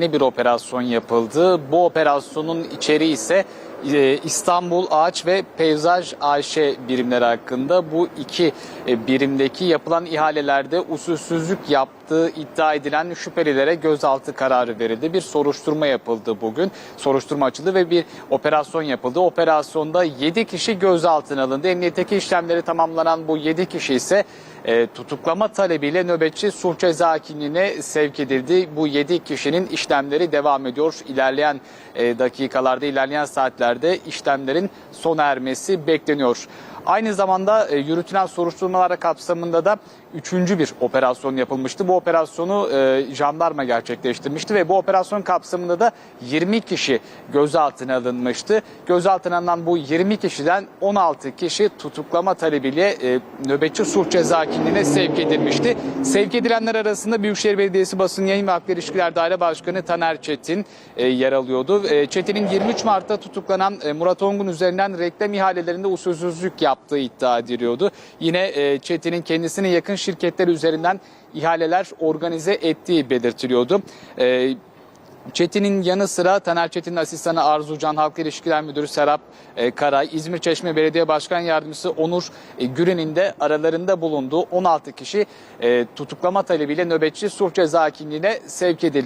Yeni bir operasyon yapıldı. Bu operasyonun içeriği ise İstanbul Ağaç ve Peyzaj AŞ birimleri hakkında bu iki e, birimdeki yapılan ihalelerde usulsüzlük yaptığı iddia edilen şüphelilere gözaltı kararı verildi. Bir soruşturma yapıldı bugün. Soruşturma açıldı ve bir operasyon yapıldı. Operasyonda 7 kişi gözaltına alındı. Emniyetteki işlemleri tamamlanan bu 7 kişi ise e, tutuklama talebiyle nöbetçi sulh ceza hakimliğine sevk edildi. Bu 7 kişinin işlemleri devam ediyor. İlerleyen e, dakikalarda, ilerleyen saatlerde işlemlerin sona ermesi bekleniyor. Aynı zamanda e, yürütülen soruşturmalar kapsamında da üçüncü bir operasyon yapılmıştı. Bu operasyonu e, jandarma gerçekleştirmişti ve bu operasyon kapsamında da 20 kişi gözaltına alınmıştı. Gözaltına alınan bu 20 kişiden 16 kişi tutuklama talebiyle e, nöbetçi sulh ceza sevk edilmişti. Sevk edilenler arasında Büyükşehir Belediyesi Basın Yayın ve Halkla İlişkiler Daire Başkanı Taner Çetin yer alıyordu. Çetin'in 23 Mart'ta tutuklanan e, Murat Ongun üzerinden reklam ihalelerinde usulsüzlük yaptığı iddia ediliyordu. Yine e, Çetin'in kendisine yakın şirketler üzerinden ihaleler organize ettiği belirtiliyordu. E, Çetin'in yanı sıra Taner Çetin'in asistanı Arzu Can, Halk İlişkiler Müdürü Serap e, Karay, İzmir Çeşme Belediye Başkan Yardımcısı Onur e, de aralarında bulunduğu 16 kişi tutuklama talebiyle nöbetçi sulh ceza hakimliğine sevk edildi.